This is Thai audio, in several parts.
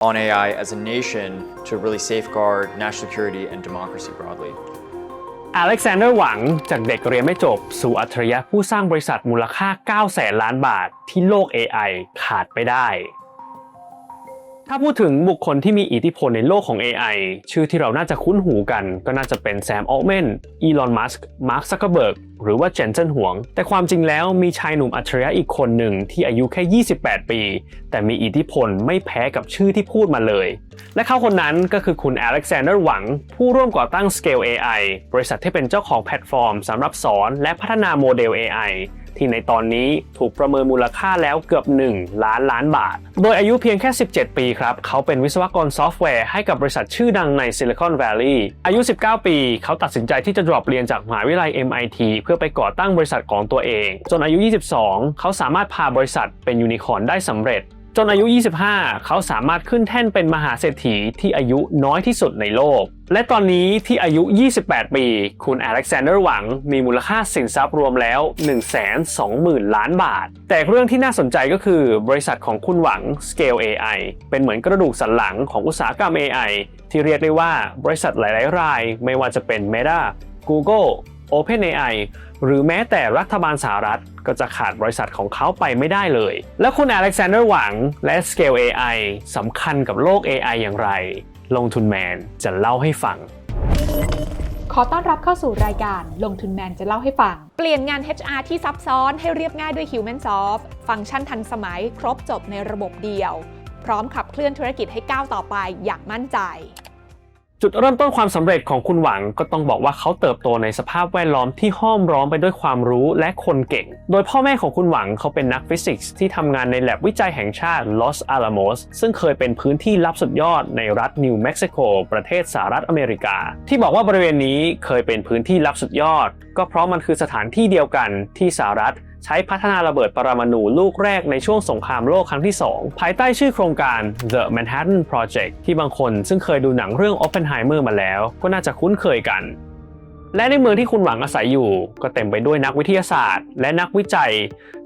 on AI as a nation to really safeguard national security and democracy broadly. อเล็กซานเดอร์หวังจากเด็กเรียนไม่จบ สู่อัจฉริยะผู้สร้างบริษัทมูลค่า 9 แสนล้านบาทที่โลก AI ขาดไปได้ ถ้าพูดถึงบุคคลที่มีอิทธิพลในโลกของ AI ชื่อที่เราน่าจะคุ้นหูกัน ก็น่าจะเป็นแซมออลแมน อีลอน มัสก์ มาร์ค ซักเคอร์เบิร์ก หรือว่าเจนเซนหวง แต่ความจริงแล้วมีชายหนุ่มอัจฉริยะอีกคนหนึ่งที่อายุแค่ 28 ปี แต่มีอิทธิพลไม่แพ้กับชื่อที่พูดมาเลย และเขาคนนั้นก็คือคุณอเล็กซานเดอร์หวัง ผู้ร่วมก่อตั้ง Scale AI บริษัทที่เป็นเจ้าของแพลตฟอร์มสำหรับสอนและพัฒนาโมเดล AI ที่ในตอนนี้ถูกประเมินมูลค่าแล้วเกือบ 1 ล้านล้านบาท โดยอายุเพียงแค่ 17 ปีครับ เขาเป็นวิศวกรซอฟต์แวร์ให้กับบริษัทชื่อดังในซิลิคอนแวลลีย์อายุ 19 ปี เขาตัดสินใจที่จะ drop เรียนจากมหาวิทยาลัย MIT เพื่อไปก่อตั้งบริษัทของตัวเอง จนอายุ 22 เขาสามารถพาบริษัทเป็นยูนิคอร์นได้สำเร็จ นอายุ 25 เขาสามารถขึ้นแท่นเป็นมหาเศรษฐีที่อายุน้อยที่สุดในโลก และตอนนี้ที่อายุ 28 ปี คุณอเล็กซานเดอร์หวังมีมูลค่าสินทรัพย์รวมแล้ว 120,000 ล้านบาท แต่เรื่องที่น่าสนใจก็คือบริษัทของคุณหวัง Scale AI เป็นเหมือนกระดูกสันหลังของอุตสาหกรรม AI ที่เรียกได้ว่าบริษัทหลาย ๆ ราย ไม่ว่าจะเป็น Meta Google OpenAI หรือแม้แต่รัฐบาลสหรัฐก็จะขาดบริษัทของเขาไปไม่ได้เลย แล้วคุณอเล็กซานเดอร์หวังและ Scale AI สำคัญกับโลก AI อย่างไร ลงทุนแมนจะเล่าให้ฟัง ขอต้อนรับเข้าสู่รายการลงทุนแมนจะเล่าให้ฟัง เปลี่ยนงาน HR ที่ซับซ้อนให้เรียบง่ายด้วย HumanSoft ฟังก์ชันทันสมัยครบจบในระบบเดียว พร้อมขับเคลื่อนธุรกิจให้ก้าวต่อไปอย่างมั่นใจ จุดเริ่มต้นความสำเร็จของคุณหวังก็ต้องบอกว่าเขาเติบโตในสภาพแวดล้อมที่ห้อมร้อมไปด้วยความรู้และคนเก่ง โดยพ่อแม่ของคุณหวังเขาเป็นนักฟิสิกส์ที่ทำงานในแลบวิจัยแห่งชาติลอสอาลาโมสซึ่งเคยเป็นพื้นที่ลับสุดยอดในรัฐนิวเม็กซิโกประเทศสหรัฐอเมริกา ที่บอกว่าบริเวณนี้เคยเป็นพื้นที่ลับสุดยอด ก็เพราะมันคือสถานที่เดียวกันที่สหรัฐ ใช้พัฒนาระเบิดปรมาณูลูกแรกในช่วงสงครามโลกครั้งที่ 2 ภายใต้ชื่อโครงการ The Manhattan Project ที่บางคนซึ่งเคยดูหนังเรื่อง Oppenheimer มาแล้ว ก็น่าจะคุ้นเคยกัน และในเมืองที่คุณหวังอาศัยอยู่ ก็เต็มไปด้วยนักวิทยาศาสตร์ และนักวิจัย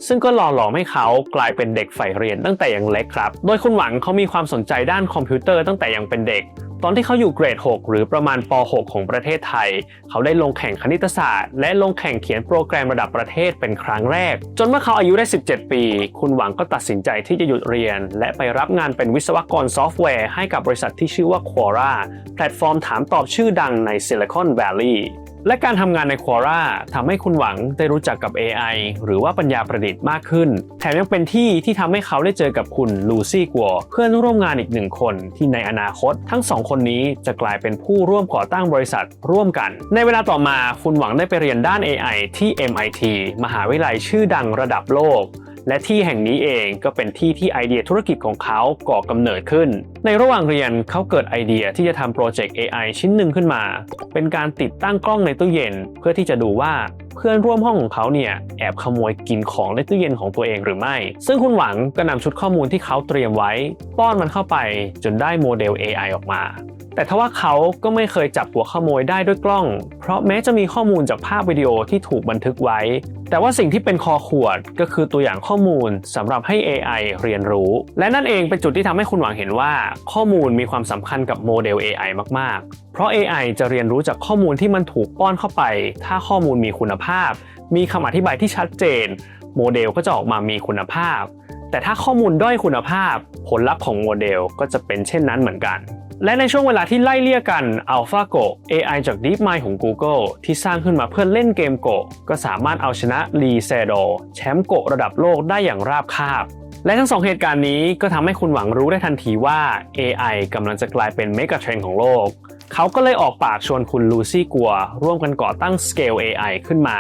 ซึ่งก็หล่อหลอมให้เขากลายเป็นเด็กใฝ่เรียนตั้งแต่ยังเล็กครับ โดยคุณหวังเขามีความสนใจด้านคอมพิวเตอร์ตั้งแต่ยังเป็นเด็ก ตอนที่เขาอยู่เกรด 6 หรือประมาณป .6 ของประเทศไทย เขาได้ลงแข่งคณิตศาสตร์ และลงแข่งเขียนโปรแกรมระดับประเทศเป็นครั้งแรก จนเมื่อเขาอายุได้ 17 ปี คุณหวังก็ตัดสินใจที่จะหยุดเรียน และไปรับงานเป็นวิศวกรซอฟต์แวร์ให้กับบริษัทที่ชื่อว่า Quora แพลตฟอร์มถามตอบชื่อดังใน Silicon Valley และการทำงานใน Quora ทำให้คุณหวังได้รู้จักกับ AI หรือว่าปัญญาประดิษฐ์มากขึ้น แถมยังเป็นที่ที่ทำให้เขาได้เจอกับคุณลูซี่กัวเพื่อนร่วมงานอีกหนึ่งคนที่ในอนาคตทั้งสองคนนี้จะกลายเป็นผู้ร่วมก่อตั้งบริษัทร่วมกัน ในเวลาต่อมาคุณหวังได้ไปเรียนด้าน AI ที่ MIT มหาวิทยาลัยชื่อดังระดับโลก และที่แห่งนี้เองก็เป็นที่ที่ไอเดียธุรกิจของเขาก่อกำเนิดขึ้น ในระหว่างเรียนเขาเกิดไอเดียที่จะทำโปรเจกต์ AI ชิ้นหนึ่งขึ้นมา เป็นการติดตั้งกล้องในตู้เย็น เพื่อที่จะดูว่าเพื่อนร่วมห้องของเขาเนี่ยแอบขโมยกินของในตู้เย็นของตัวเองหรือไม่ ซึ่งคุณหวังก็นำชุดข้อมูลที่เขาเตรียมไว้ป้อนมันเข้าไปจนได้โมเดล AI ออกมา แต่ทว่าเขาก็ไม่เคยจับหัวขโมยได้ด้วยกล้อง เพราะแม้จะมีข้อมูลจากภาพวิดีโอที่ถูกบันทึกไว้ แต่ว่าสิ่งที่เป็นคอขวดก็คือตัวอย่างข้อมูลสำหรับให้ AI เรียนรู้ และนั่นเองเป็นจุดที่ทำให้คุณหวังเห็นว่า ข้อมูลมีความสำคัญกับโมเดล AI มาก ๆ เพราะ AI จะเรียนรู้จากข้อมูลที่มันถูกป้อนเข้าไป ถ้าข้อมูลมีคุณภาพ มีคำอธิบายที่ชัดเจน โมเดลก็จะออกมามีคุณภาพ แต่ถ้าข้อมูลด้อยคุณภาพ ผลลัพธ์ของโมเดลก็จะเป็นเช่นนั้นเหมือนกัน และในช่วงเวลาที่ไล่เลี่ยกัน AlphaGo AI จาก DeepMind ของ Google ที่สร้างขึ้นมาเพื่อเล่นเกมโกก็สามารถเอาชนะลีเซโดแชมป์โกระดับโลกได้อย่างราบคาบ และทั้งสองเหตุการณ์นี้ก็ทำให้คุณหวังรู้ได้ทันทีว่า AI กำลังจะกลายเป็นเมกะเทรนด์ของโลก เขาก็เลยออกปากชวนคุณลูซี่กัวร่วมกันก่อตั้ง Scale AI ขึ้นมา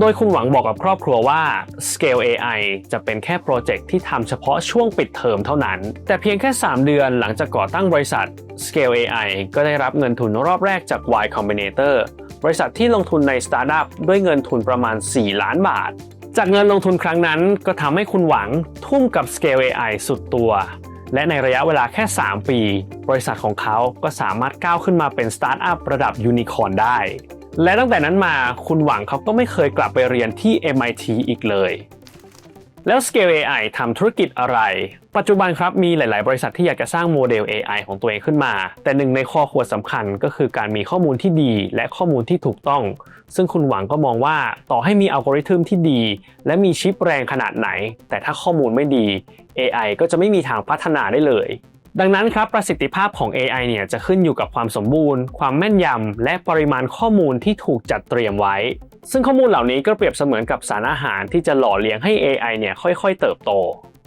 โดยคุณหวังบอกกับครอบครัวว่า Scale AI จะเป็นแค่โปรเจกต์ที่ทำเฉพาะช่วงปิดเทอมเท่านั้น แต่เพียงแค่ 3 เดือนหลังจากก่อตั้งบริษัท Scale AI ก็ได้รับเงินทุนรอบแรกจาก Y Combinator บริษัทที่ลงทุนในสตาร์ทอัพด้วยเงินทุนประมาณ 4 ล้านบาท จากเงินลงทุนครั้งนั้นก็ทำให้คุณหวังทุ่มกับ Scale AI สุดตัว และในระยะเวลาแค่ 3 ปี บริษัทของเขาก็สามารถก้าวขึ้นมาเป็นสตาร์ทอัพระดับยูนิคอร์นได้ และตั้งแต่นั้นมาคุณหวังเขาก็ไม่เคยกลับไปเรียนที่ MIT อีกเลย แล้ว Scale AI ทำธุรกิจอะไร ปัจจุบันครับมีหลาย ๆ บริษัทที่อยากจะสร้างโมเดล AI ของตัวเองขึ้นมา แต่หนึ่งในข้อควรสำคัญก็คือการมีข้อมูลที่ดี และข้อมูลที่ถูกต้อง ซึ่งคุณหวังก็มองว่าต่อให้มีอัลกอริทึมที่ดี และมีชิปแรงขนาดไหน แต่ถ้าข้อมูลไม่ดี AI ก็จะไม่มีทางพัฒนาได้เลย ดังนั้นครับประสิทธิภาพของ AI เนี่ยจะขึ้นอยู่กับความสมบูรณ์ ความแม่นยำ และปริมาณข้อมูลที่ถูกจัดเตรียมไว้ ซึ่งข้อมูลเหล่านี้ก็เปรียบเสมือนกับสารอาหารที่จะหล่อเลี้ยงให้ AI เนี่ยค่อยๆ เติบโต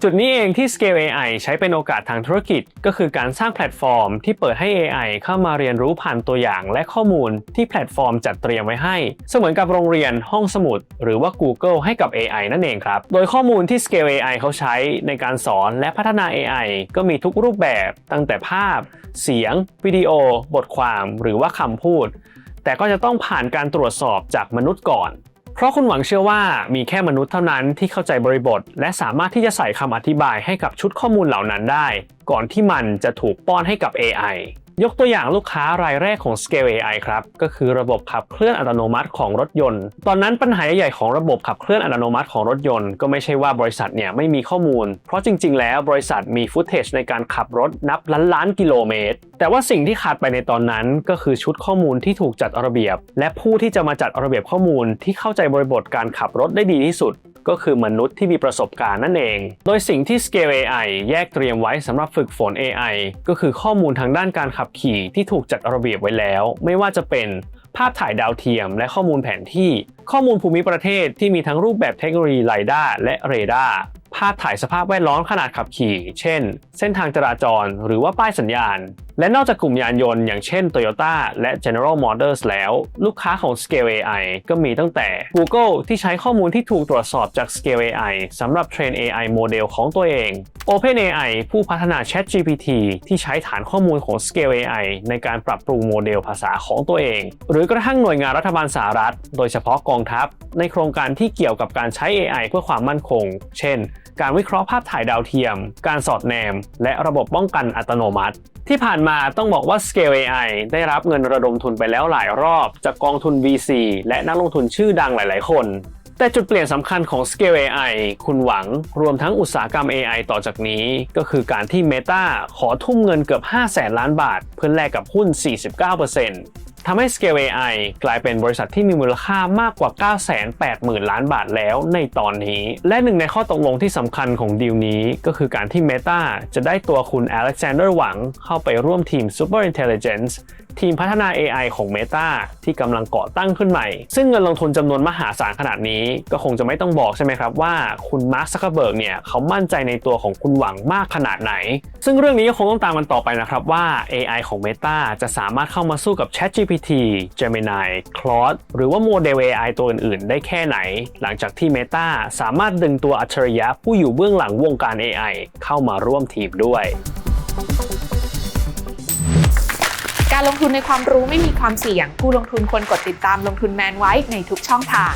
จุดนี้เองที่ Scale AI ใช้เป็นโอกาสทางธุรกิจ ก็คือการสร้างแพลตฟอร์มที่เปิดให้ AI เข้ามาเรียนรู้ผ่านตัวอย่างและข้อมูลที่แพลตฟอร์มจัดเตรียมไว้ให้ เสมือนกับโรงเรียนห้องสมุด หรือว่า Google ให้กับ AI นั่นเองครับ โดยข้อมูลที่ Scale AI เขาใช้ในการสอนและพัฒนา AI ก็มีทุกรูปแบบตั้งแต่ภาพ เสียง วิดีโอ บทความ หรือว่าคำพูด แต่ก็จะต้องผ่านการตรวจสอบจากมนุษย์ก่อน เพราะคุณหวังเชื่อว่ามีแค่มนุษย์เท่านั้นที่เข้าใจบริบท และสามารถที่จะใส่คำอธิบายให้กับชุดข้อมูลเหล่านั้นได้ ก่อนที่มันจะถูกป้อนให้กับ AI ยกตัวอย่างลูกค้ารายแรกของ Scale AI ครับ ก็คือระบบขับเคลื่อนอัตโนมัติของรถยนต์ ตอนนั้นปัญหาใหญ่ของระบบขับเคลื่อนอัตโนมัติของรถยนต์ก็ไม่ใช่ว่าบริษัทเนี่ยไม่มีข้อมูล เพราะจริง ๆ แล้วบริษัทมีฟุตเทจในการขับรถนับล้านล้านกิโลเมตร แต่ว่าสิ่งที่ขาดไปในตอนนั้นก็คือชุดข้อมูลที่ถูกจัดระเบียบ และผู้ที่จะมาจัดระเบียบข้อมูลที่เข้าใจบริบทการขับรถได้ดีที่สุด ก็คือมนุษย์ที่มีประสบการณ์นั่นเอง โดยสิ่งที่ Scale AI แยกเตรียมไว้สำหรับฝึกฝน AI ก็คือข้อมูลทางด้านการขับขี่ที่ถูกจัดระเบียบไว้แล้ว ไม่ว่าจะเป็นภาพถ่ายดาวเทียม และข้อมูลแผนที่ ข้อมูลภูมิประเทศที่มีทั้งรูปแบบเทคโนโลยีไลด้าและเรดาร์ภาพถ่ายสภาพแวดล้อมขนาดขับขี่ เช่น เส้นทางจราจร หรือว่าป้ายสัญญาณ และนอกจากกลุ่มยานยนต์อย่างเช่น Toyota และ General Motors แล้ว ลูกค้าของ Scale AI ก็มีตั้งแต่ Google ที่ใช้ข้อมูลที่ถูกตรวจสอบจาก Scale AI สำหรับเทรน AI โมเดลของตัวเอง OpenAI ผู้พัฒนา ChatGPT ที่ใช้ฐานข้อมูลของ Scale AI ในการปรับปรุงโมเดลภาษาของตัวเอง หรือกระทั่งหน่วยงานรัฐบาลสหรัฐ โดยเฉพาะกองทัพ ในโครงการที่เกี่ยวกับการใช้ AI เพื่อความมั่นคง เช่น การวิเคราะห์ภาพถ่ายดาวเทียม การสอดแนม และระบบป้องกันอัตโนมัติ ที่ผ่านมาต้องบอกว่า Scale AI ได้รับเงินระดมทุนไปแล้วหลายรอบจากกองทุน VC และนักลงทุนชื่อดังหลาย ๆ คน แต่จุดเปลี่ยนสำคัญของ Scale AI คุณหวังรวมทั้งอุตสาหกรรม AI ต่อจากนี้ ก็คือการที่ Meta ขอทุ่มเงินเกือบ5แสนล้านบาท เพื่อแลกกับหุ้น 49% ทำให้ Scale AI กลายเป็นบริษัทที่มีมูลค่ามากกว่า 980,000 ล้านบาทแล้วในตอนนี้ และหนึ่งในข้อตกลงที่สำคัญของดีลนี้ ก็คือการที่ Meta จะได้ตัวคุณ Alexander หวังเข้าไปร่วมทีม Super Intelligence ทีมพัฒนา AI ของ Meta ที่กำลังก่อตั้งขึ้นใหม่ ซึ่งเงินลงทุนจำนวนมหาศาลขนาดนี้ ก็คงจะไม่ต้องบอกใช่ไหมครับว่าคุณมาร์คซักเคเบิร์กเนี่ยเขามั่นใจในตัวของคุณหวังมากขนาดไหน ซึ่งเรื่องนี้ก็คงต้องตามกันต่อไปนะครับว่า AI ของ Meta จะสามารถเข้ามาสู้กับ ChatGPT Gemini Claude หรือว่าโมเดล AI ตัวอื่นๆ ได้แค่ไหน หลังจากที่ Meta สามารถดึงตัวอัจฉริยะผู้อยู่เบื้องหลังวงการ AI เข้ามาร่วมทีมด้วย การลงทุนในความรู้ไม่มีความเสี่ยง ผู้ลงทุนควรกดติดตามลงทุนแมนไว้ในทุกช่องทาง